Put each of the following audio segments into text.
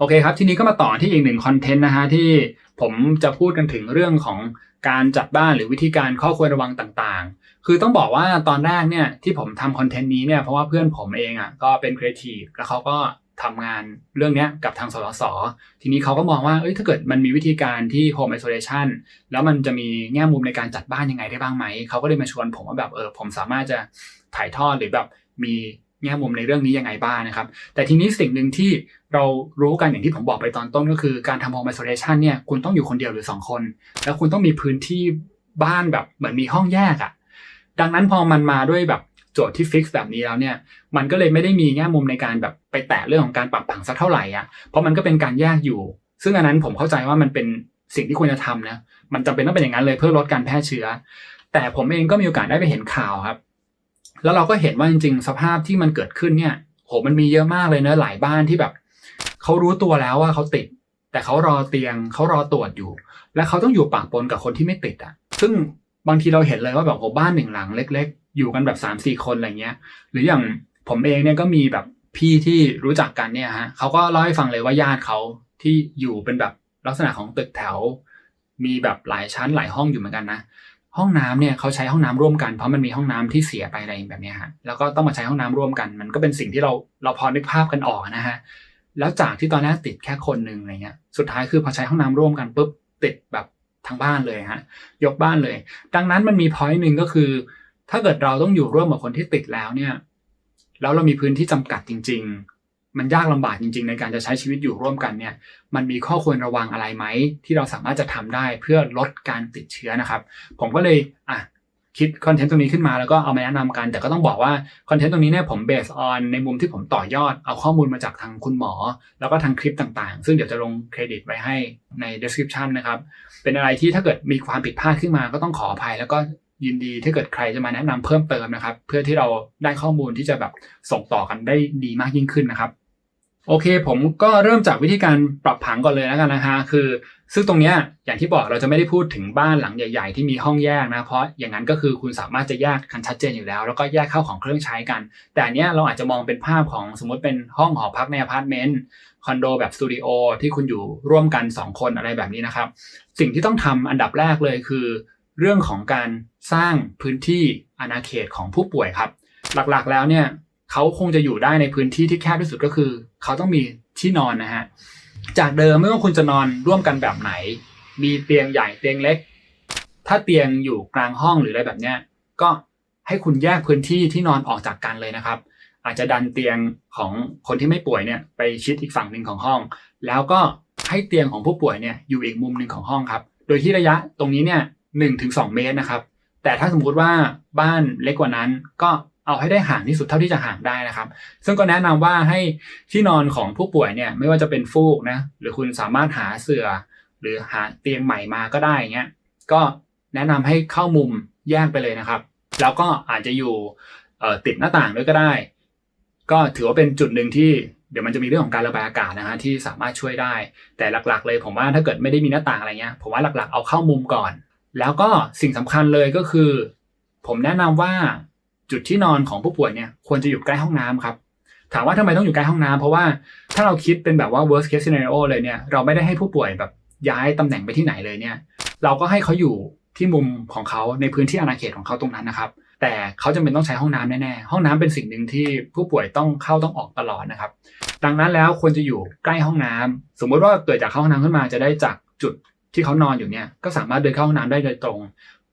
โอเคครับ ทีนี้ก็มาต่อที่อีกหนึ่งคอนเทนต์นะฮะที่ผมจะพูดกันถึงเรื่องของการจัดบ้านหรือวิธีการข้อควรระวังต่างๆ คือต้องบอกว่าตอนแรกเนี่ยที่ผมทำคอนเทนต์นี้เนี่ยเพราะว่าเพื่อนผมเองอะก็เป็นครีเอทีฟแล้วเขาก็ทำงานเรื่องเนี้ยกับทางสสส ทีนี้เขาก็มองว่าเอ้ยถ้าเกิดมันมีวิธีการที่ home isolation แล้วมันจะมีแง่มุมในการจัดบ้านยังไงได้บ้างไหม เขาก็เลยมาชวนผมว่าแบบเออผมสามารถจะถ่ายทอดหรือแบบมี แง่มุมในเรื่องนี้ยังไงบ้างนะครับ แต่ทีนี้สิ่งหนึ่งที่เรารู้กันอย่างที่ผมบอกไปตอนต้นก็คือการทำ home isolation เนี่ยคุณต้องอยู่คนเดียวหรือ 2 คน แล้วคุณต้องมีพื้นที่บ้านแบบเหมือนมีห้องแยกอะ่ะดังนั้นพอมันมาด้วยแบบโจทย์ที่ฟิกซ์แบบนี้แล้วเนี่ย มันก็เลยไม่ได้มีแง่มุมในการแบบไปแตะเรื่องของการปรับผังสักเท่าไหร่อะเพราะมันก็เป็นการแยกอยู่ ซึ่งอันนั้นผมเข้าใจว่ามันเป็นสิ่งที่ควรจะทำนะมันจำเป็นต้องเป็นอย่างนั้นเลยเพื่อลดการแพร่เชื้อ แต่ผมเองก็มีโอกาสได้ไปเห็นข่าวครับ แล้วเราก็เห็นว่าจริงๆ สภาพที่มันเกิดขึ้นเนี่ยโหมันมีเยอะมากเลยเนะหลายบ้านที่แบบเขารู้ตัวแล้วว่าเขาติด แต่เขารอเตียงเขารอตรวจอยู่ และเขาต้องอยู่ปากปนกับคนที่ไม่ติดอะ ซึ่งบางทีเราเห็นเลยว่าแบบโหบ้านหนึ่งหลังเล็ก ๆ อยู่กันแบบ3ามสี่คนอะไรเงี้ย หรืออย่างผมเองเนี่ยก็มีแบบพี่ที่รู้จักกันเนี่ยฮะเขาก็เล่าให้ฟังเลยว่าญาติเขาที่อยู่เป็นแบบลักษณะของตึกแถว มีแบบหลายชั้นหลายห้องอยู่เหมือนกันนะ ห้องน้ำเนี่ยเขาใช้ห้องน้ำร่วมกันเพราะมันมีห้องน้ำที่เสียไปอะไรแบบนี้ฮะแล้วก็ต้องมาใช้ห้องน้ำร่วมกัน มันก็เป็นสิ่งที่เราเราพอนึกภาพกันออกนะฮะแล้วจากที่ตอนแรกติดแค่คนหนึ่งอะไรเงี้ยสุดท้ายคือพอใช้ห้องน้ำร่วมกันปุ๊บติดแบบทั้งบ้านเลยฮะยกบ้านเลย ดังนั้นมันมีพอยต์หนึ่งก็คือ ถ้าเกิดเราต้องอยู่ร่วมกับคนที่ติดแล้วเนี่ยแล้วเรามีพื้นที่จำกัดจริง มันยากลำบากจริง ๆ ในการจะใช้ชีวิตอยู่ร่วมกันเนี่ย มันมีข้อควรระวังอะไรไหม ที่เราสามารถจะทำได้เพื่อลดการติดเชื้อนะครับ ผมก็เลยอะคิดคอนเทนต์ตรงนี้ขึ้นมาแล้วก็เอามาแนะนำกัน แต่ก็ต้องบอกว่าคอนเทนต์ตรงนี้เนี่ยผมเบสออนในมุมที่ผมต่อยอดเอาข้อมูลมาจากทางคุณหมอ แล้วก็ทางคลิปต่างๆ ซึ่งเดี๋ยวจะลงเครดิตไว้ให้ใน description นะครับ เป็นอะไรที่ถ้าเกิดมีความผิดพลาดขึ้นมาก็ต้องขออภัย แล้วก็ยินดีถ้าเกิดใครจะมาแนะนำเพิ่มเติมนะครับ เพื่อที่เราได้ข้อมูลที่จะแบบส่งต่อกันได้ดีมากยิ่งขึ้นนะครับ โอเค ผมก็เริ่มจากวิธีการปรับผังก่อนเลยแล้วกันนะฮะคือ ซึ่งตรงเนี้ยอย่างที่บอกเราจะไม่ได้พูดถึงบ้านหลังใหญ่ ๆ ที่มีห้องแยกนะเพราะอย่างนั้นก็คือคุณสามารถจะแยกกันชัดเจนอยู่แล้ว แล้วก็แยกเข้าของเครื่องใช้กัน แต่เนี้ยเราอาจจะมองเป็นภาพของสมมติเป็นห้องหอพักในอพาร์ตเมนต์คอนโดแบบสตูดิโอที่คุณอยู่ร่วมกัน 2 คนอะไรแบบนี้นะครับ สิ่งที่ต้องทำอันดับแรกเลยคือ เรื่องของการสร้างพื้นที่อาณาเขตของผู้ป่วยครับ หลักๆแล้วเนี่ย เขาคงจะอยู่ได้ในพื้นที่ที่แคบที่สุดก็คือ เขาต้องมีที่นอนนะฮะจากเดิมไม่ว่าคุณจะนอนร่วมกันแบบไหน มีเตียงใหญ่เตียงเล็ก ถ้าเตียงอยู่กลางห้องหรืออะไรแบบเนี้ยก็ให้คุณแยกพื้นที่ที่นอนออกจากกันเลยนะครับ อาจจะดันเตียงของคนที่ไม่ป่วยเนี่ยไปชิดอีกฝั่งหนึ่งของห้อง แล้วก็ให้เตียงของผู้ป่วยเนี่ยอยู่อีกมุมหนึ่งของห้องครับ โดยที่ระยะตรงนี้เนี่ยหนึ่งถึงสองเมตรนะครับ แต่ถ้าสมมุติว่าบ้านเล็กกว่านั้นก็ เอาให้ได้ห่างที่สุดเท่าที่จะห่างได้นะครับ ซึ่งก็แนะนำว่าให้ที่นอนของผู้ป่วยเนี่ยไม่ว่าจะเป็นฟูกนะหรือคุณสามารถหาเสื่อ หรือหาเตียงใหม่มาก็ได้เงี้ยก็แนะนำให้เข้ามุมแยกไปเลยนะครับ แล้วก็อาจจะอยู่ติดหน้าต่างด้วยก็ได้ ก็ถือว่าเป็นจุดหนึ่งที่เดี๋ยวมันจะมีเรื่องของการระบายอากาศนะฮะที่สามารถช่วยได้ แต่หลักๆ เลยผมว่าถ้าเกิดไม่ได้มีหน้าต่างอะไรเงี้ยผมว่าหลักๆ เอาเข้ามุมก่อน แล้วก็สิ่งสำคัญเลยก็คือ ผมแนะนำว่า จุดที่นอนของผู้ป่วยเนี่ยควรจะอยู่ใกล้ห้องน้ำครับ ถามว่าทำไมต้องอยู่ใกล้ห้องน้ำเพราะว่าถ้าเราคิดเป็นแบบว่า worst case scenario เลยเนี่ยเราไม่ได้ให้ผู้ป่วยแบบย้ายตำแหน่งไปที่ไหนเลยเนี่ย เราก็ให้เขาอยู่ที่มุมของเขาในพื้นที่อาณาเขตของเขาตรงนั้นนะครับแต่เขาจำเป็นต้องใช้ห้องน้ำแน่ๆ ห้องน้ำเป็นสิ่งหนึ่งที่ผู้ป่วยต้องเข้าต้องออกตลอดนะครับ ดังนั้นแล้วควรจะอยู่ใกล้ห้องน้ำสมมติว่าเกิดจากเข้าห้องน้ำขึ้นมาจะได้จากจุดที่เขานอนอยู่เนี่ย ก็สามารถเดินเข้าห้องน้ำได้โดยตรง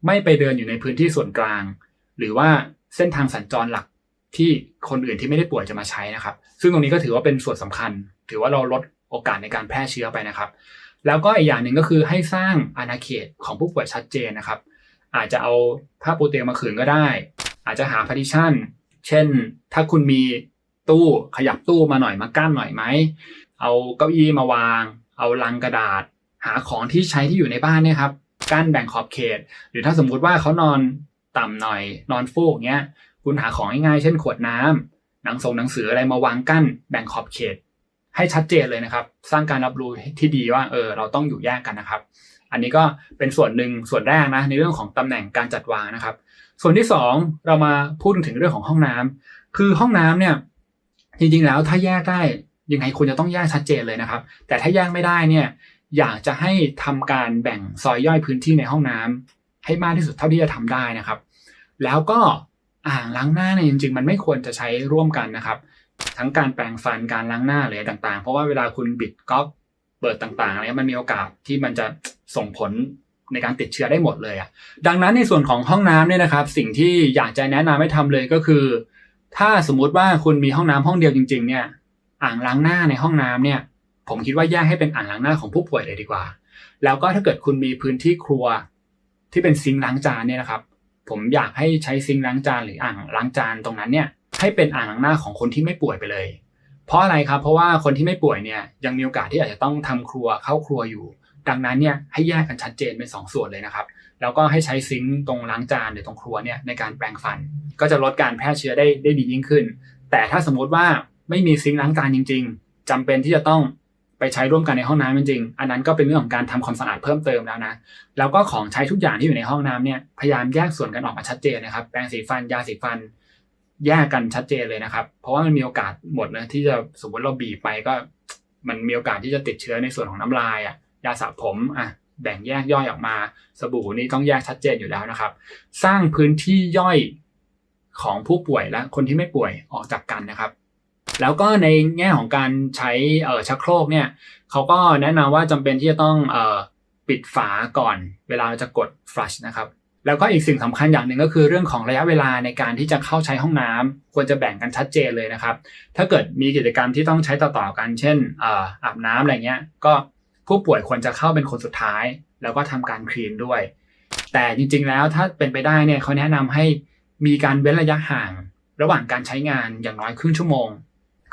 ไม่ไปเดินอยู่ในพื้นที่ส่วนกลาง หรือว่า เส้นทางสัญจรหลักที่คนอื่นที่ไม่ได้ป่วยจะมาใช้นะครับ ซึ่งตรงนี้ก็ถือว่าเป็นส่วนสำคัญ ถือว่าเราลดโอกาสในการแพร่เชื้อไปนะครับ แล้วก็อีกอย่างหนึ่งก็คือให้สร้างอาณาเขตของผู้ป่วยชัดเจนนะครับ อาจจะเอาผ้าปูเตียงมาขืนก็ได้ อาจจะหาพาร์ติชันเช่น ถ้าคุณมีตู้ขยับตู้มาหน่อยมากั้นหน่อยไหม เอาเก้าอี้มาวาง เอาลังกระดาษ หาของที่ใช้ที่อยู่ในบ้านเนี่ยครับกั้นแบ่งขอบเขต หรือถ้าสมมุติว่าเขานอน ต่ำหน่อยนอนฟูกเงี้ย คุณหาของง่ายๆ เช่นขวดน้ำหนังส่งหนังสืออะไรมาวางกั้นแบ่งขอบเขต ให้ชัดเจนเลยนะครับ สร้างการรับรู้ที่ดีว่าเออเราต้องอยู่แยกกันนะครับ อันนี้ก็เป็นส่วนหนึ่งส่วนแรกนะในเรื่องของตำแหน่งการจัดวางนะครับ ส่วนที่ 2 เรามาพูดถึงเรื่องของห้องน้ำคือห้องน้ำเนี่ยจริงๆแล้วถ้าแยกได้ยังไงคุณจะต้องแยกชัดเจนเลยนะครับ แต่ถ้าแยกไม่ได้เนี่ยอยากจะให้ทำการแบ่งซอยย่อยพื้นที่ในห้องน้ำ ให้มากที่สุดเท่าที่จะทำได้นะครับ แล้วก็อ่างล้างหน้าเนี่ยจริงๆ มันไม่ควรจะใช้ร่วมกันนะครับ ทั้งการแปรงฟันการล้างหน้าหรือต่างๆ เพราะว่าเวลาคุณบิดก๊อกเปิดต่างๆอะไรมันมีโอกาสที่มันจะส่งผลในการติดเชื้อได้หมดเลยอะดังนั้นในส่วนของห้องน้ำเนี่ยนะครับ สิ่งที่อยากจะแนะนำให้ทำเลยก็คือ ถ้าสมมุติว่าคุณมีห้องน้ำห้องเดียวจริง ๆ เนี่ย อ่างล้างหน้าในห้องน้ำเนี่ย ผมคิดว่าแยกให้เป็นอ่างล้างหน้าของผู้ป่วยเลยดีกว่า แล้วก็ถ้าเกิดคุณมีพื้นที่ครัว ที่เป็นซิงค์ล้างจานเนี่ยนะครับ ผมอยากให้ใช้ซิงค์ล้างจานหรืออ่างล้างจานตรงนั้นเนี่ยให้เป็นอ่างล้างหน้าของคนที่ไม่ป่วยไปเลย เพราะอะไรครับ เพราะว่าคนที่ไม่ป่วยเนี่ยยังมีโอกาสที่อาจจะต้องทำครัวเข้าครัวอยู่ ดังนั้นเนี่ยให้แยกกันชัดเจนเป็นสองส่วนเลยนะครับ แล้วก็ให้ใช้ซิงค์ตรงล้างจานหรือตรงครัวเนี่ยในการแปรงฟัน ก็จะลดการแพร่เชื้อได้ได้ดียิ่งขึ้น แต่ถ้าสมมุติว่าไม่มีซิงค์ล้างจานจริง ๆจำเป็นที่จะต้อง ไปใช้ร่วมกันในห้องน้ำจริงๆอันนั้นก็เป็นเรื่องของการทำความสะอาดเพิ่มเติมแล้วนะ แล้วก็ของใช้ทุกอย่างที่อยู่ในห้องน้ำเนี่ยพยายามแยกส่วนกันออกมาชัดเจนนะครับ แปรงสีฟันยาสีฟัน แยกกันชัดเจนเลยนะครับ เพราะว่ามันมีโอกาสหมดนะที่จะสมมติเราบีบไปก็ มันมีโอกาสที่จะติดเชื้อในส่วนของน้ำลายอะยาสระผมอะแบ่งแยกย่อยออกมา สบู่นี่ต้องแยกชัดเจนอยู่แล้วนะครับ สร้างพื้นที่ย่อยของผู้ป่วยและคนที่ไม่ป่วยออกจากกันนะครับ แล้วก็ในแง่ของการใช้ชักโครกเนี่ยเขาก็แนะนำว่าจำเป็นที่จะต้องปิดฝาก่อน เวลาจะกด flush นะครับแล้วก็อีกสิ่งสำคัญอย่างหนึ่งก็คือเรื่องของระยะเวลาในการที่จะเข้าใช้ห้องน้ำควรจะแบ่งกันชัดเจนเลยนะครับ ถ้าเกิดมีกิจกรรมที่ต้องใช้ต่อๆกัน เช่นอาบน้ำอะไรเงี้ย ก็ผู้ป่วยควรจะเข้าเป็นคนสุดท้าย แล้วก็ทำการคลีนด้วย แต่จริงๆแล้วถ้าเป็นไปได้เนี่ยเขาแนะนำให้มีการเว้นระยะห่าง ระหว่างการใช้งานอย่างน้อยครึ่งชั่วโมง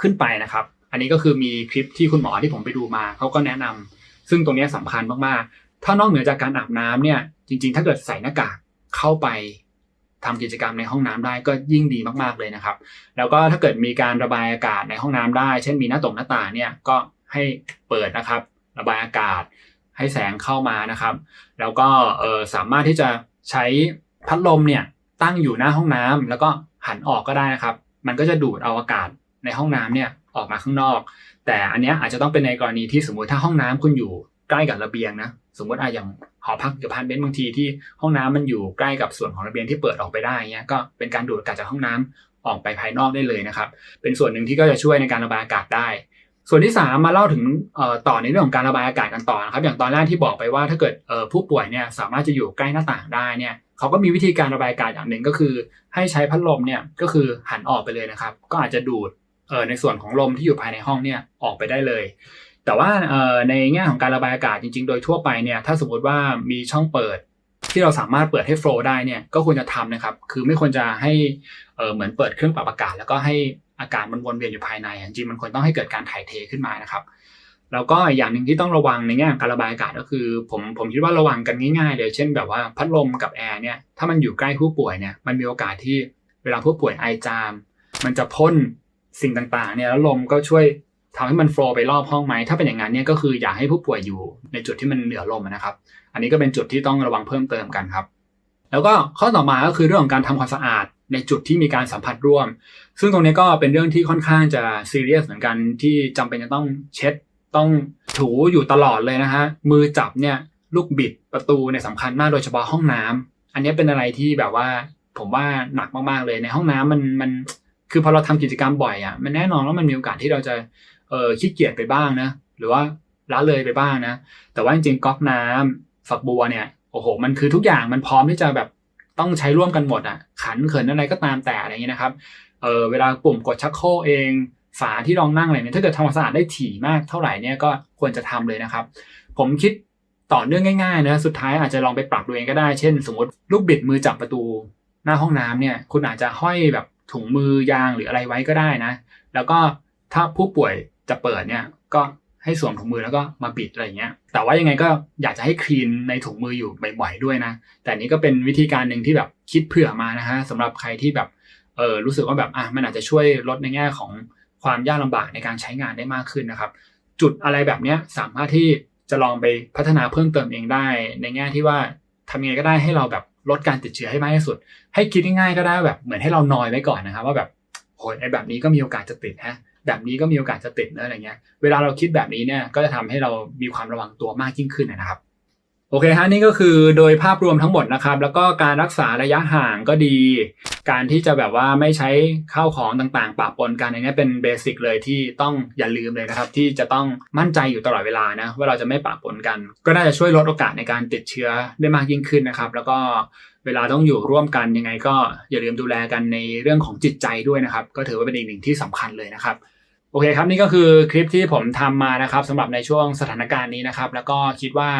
ขึ้นไปนะครับ อันนี้ก็คือมีคลิปที่คุณหมอที่ผมไปดูมาเขาก็แนะนำซึ่งตรงนี้สำคัญมากๆ ถ้านอกเหนือจากการอาบน้ำเนี่ย จริงๆ ถ้าเกิดใส่หน้ากากเข้าไปทำกิจกรรมในห้องน้ำได้ก็ยิ่งดีมากๆเลยนะครับ แล้วก็ถ้าเกิดมีการระบายอากาศในห้องน้ำได้ เช่นมีหน้าต่งหน้าต่างเนี่ยก็ให้เปิดนะครับ ระบายอากาศให้แสงเข้ามานะครับ แล้วก็เออสามารถที่จะใช้พัดลมเนี่ยตั้งอยู่หน้าห้องน้ำแล้วก็หันออกก็ได้นะครับ มันก็จะดูดเอาอากาศ ในห้องน้ำเนี่ยออกมาข้างนอก แต่อันนี้อาจจะต้องเป็นในกรณีที่สมมติถ้าห้องน้ำคุณอยู่ใกล้กับระเบียงนะสมมติอะอย่างหอพักหรือพาร์ทเมนต์บางทีที่ห้องน้ำมันอยู่ใกล้กับส่วนของระเบียงที่เปิดออกไปได้เงี้ยก็เป็นการดูดอากาศจากห้องน้ำออกไปภายนอกได้เลยนะครับ เป็นส่วนหนึ่งที่ก็จะช่วยในการระบายอากาศได้ ส่วนที่ 3 มาเล่าถึงต่อในเรื่องของการระบายอากาศกันต่อนะครับ อย่างตอนแรกที่บอกไปว่าถ้าเกิดผู้ป่วยเนี่ยสามารถจะอยู่ใกล้หน้าต่างได้เนี่ยเขาก็มีวิธีการระบายอากาศอย่างหนึ่งก็คือ ให้ใช้พัดลมเนี่ยก็คือหันออกไปเลยนะครับ ก็อาจจะดูด ในส่วนของลมที่อยู่ภายในห้องเนี่ยออกไปได้เลย แต่ว่าในแง่ของการระบายอากาศจริง ๆ โดยทั่วไปเนี่ยถ้าสมมติว่ามีช่องเปิดที่เราสามารถเปิดให้โฟล์ได้เนี่ยก็ควรจะทำนะครับ คือไม่ควรจะให้เหมือนเปิดเครื่องปรับอากาศ แล้วก็ให้อากาศมันวนเวียนอยู่ภายในจริงๆมันควรต้องให้เกิดการถ่ายเทขึ้นมานะครับ แล้วก็อย่างหนึ่งที่ต้องระวังในแง่การระบายอากาศก็คือ ผมผมคิดว่าระวังกันง่ายๆเลยเช่นแบบว่าพัดลมกับแอร์เนี่ยถ้ามันอยู่ใกล้ผู้ป่วยเนี่ยมันมีโอกาสที่เวลาผู้ป่วยไอจาม มันจะพ่น สิ่งต่างๆเนี่ยแล้วลมก็ช่วยทำให้มันโฟล์ไปรอบห้องไหมถ้าเป็นอย่างนั้นเนี่ยก็คืออยากให้ผู้ป่วยอยู่ในจุดที่มันเหนือลมนะครับ อันนี้ก็เป็นจุดที่ต้องระวังเพิ่มเติมกันครับ แล้วก็ข้อต่อมาก็คือเรื่องของการทำความสะอาดในจุดที่มีการสัมผัสร่วม ซึ่งตรงนี้ก็เป็นเรื่องที่ค่อนข้างจะซีเรียสเหมือนกันที่จำเป็นจะต้องเช็ดต้องถูอยู่ตลอดเลยนะฮะมือจับเนี่ยลูกบิดประตูเนี่ยสำคัญมากโดยเฉพาะห้องน้ำอันนี้เป็นอะไรที่แบบว่าผมว่าหนักมากๆเลยในห้องน้ำมันมัน คือพอเราทำกิจกรรมบ่อยอะมันแน่นอนว่ามันมีโอกาสที่เราจะเออขี้เกียจไปบ้างนะหรือว่าละเลยไปบ้างนะ แต่ว่าจริงๆก๊อกน้ำฝักบัวเนี่ยโอ้โห มันคือทุกอย่างมันพร้อมที่จะแบบต้องใช้ร่วมกันหมดอะ ขันเขินอะไรก็ตามแต่อะไรอย่างนี้นะครับเออเวลาปุ่มกดชักโครกเองฝาที่รองนั่งอะไรเนี่ยถ้าเกิดทำความสะอาดได้ถี่มากเท่าไหร่เนี่ยก็ควรจะทำเลยนะครับ ผมคิดต่อเนื่องง่ายๆนะสุดท้ายอาจจะลองไปปรับดูเองก็ได้ เช่น สมมติลูกบิดมือจับประตูหน้าห้องน้ำเนี่ย คุณอาจจะห้อยแบบ ถุงมือยางหรืออะไรไว้ก็ได้นะ แล้วก็ถ้าผู้ป่วยจะเปิดเนี่ยก็ให้สวมถุงมือแล้วก็มาปิดอะไรเงี้ย แต่ว่ายังไงก็อยากจะให้คลีนในถุงมืออยู่บ่อยๆด้วยนะ แต่นี้ก็เป็นวิธีการหนึ่งที่แบบคิดเผื่อมานะฮะสำหรับใครที่แบบเออรู้สึกว่าแบบอะมันอาจจะช่วยลดในแง่ของความยากลำบากในการใช้งานได้มากขึ้นนะครับ จุดอะไรแบบเนี้ยสามารถที่จะลองไปพัฒนาเพิ่มเติมเองได้ ในแง่ที่ว่าทำยังไงก็ได้ให้เราแบบ ลดการติดเชื้อให้มากที่สุด ให้คิดง่ายๆก็ได้แบบเหมือนให้เรานอยไว้ก่อนนะครับ ว่าแบบโหยไอ้แบบนี้ก็มีโอกาสจะติดฮะแบบนี้ก็มีโอกาสจะติดนะอะไรเงี้ย เวลาเราคิดแบบนี้เนี่ยก็จะทำให้เรามีความระวังตัวมากยิ่งขึ้นนะครับ โอเคฮะนี่ก็คือโดยภาพรวมทั้งหมดนะครับ แล้วก็การรักษาระยะห่างก็ดี การที่จะแบบว่าไม่ใช้ข้าวของต่างๆปะปนกันอันนี้เป็นเบสิกเลยที่ต้องอย่าลืมเลยนะครับ ที่จะต้องมั่นใจอยู่ตลอดเวลานะว่าเราจะไม่ปะปนกัน ก็น่าจะช่วยลดโอกาสในการติดเชื้อได้มากยิ่งขึ้นนะครับ แล้วก็เวลาต้องอยู่ร่วมกันยังไง ก็อย่าลืมดูแลกันในเรื่องของจิตใจด้วยนะครับ ก็ถือว่าเป็นอีกหนึ่งที่สำคัญเลยนะครับโอเคครับนี่ก็คือคลิปที่ผมทำมานะครับสำหรับในช่วงสถานการณ์นี้นะครับ แล้วก็คิดว่า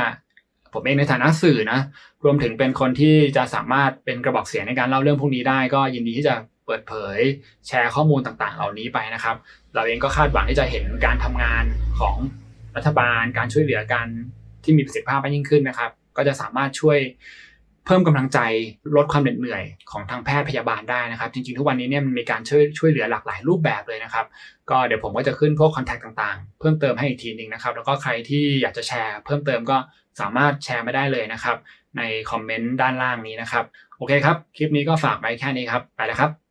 ผมเองในฐานะสื่อนะ รวมถึงเป็นคนที่จะสามารถเป็นกระบอกเสียงในการเล่าเรื่องพวกนี้ได้ ก็ยินดีที่จะเปิดเผย แชร์ข้อมูลต่างๆ เหล่านี้ไปนะครับ เราเองก็คาดหวังที่จะเห็นการทำงานของรัฐบาล การช่วยเหลือกันที่มีประสิทธิภาพมากยิ่งขึ้นนะครับ ก็จะสามารถช่วยเพิ่มกำลังใจลดความเหน็ดเหนื่อยของทางแพทย์พยาบาลได้นะครับ จริงๆ ทุกวันนี้เนี่ยมันมีการช่วยช่วยเหลือหลากหลายรูปแบบเลยนะครับ ก็เดี๋ยวผมก็จะขึ้นพวกคอนแทคต่างๆ เพิ่มเติมให้อีกทีหนึ่งนะครับ แล้วก็ใครที่อยากจะแชร์เพิ่มเติมก็ สามารถแชร์มาได้เลยนะครับ ในคอมเมนต์ด้านล่างนี้นะครับ โอเคครับ คลิปนี้ก็ฝากไว้แค่นี้ครับ ไปแล้วครับ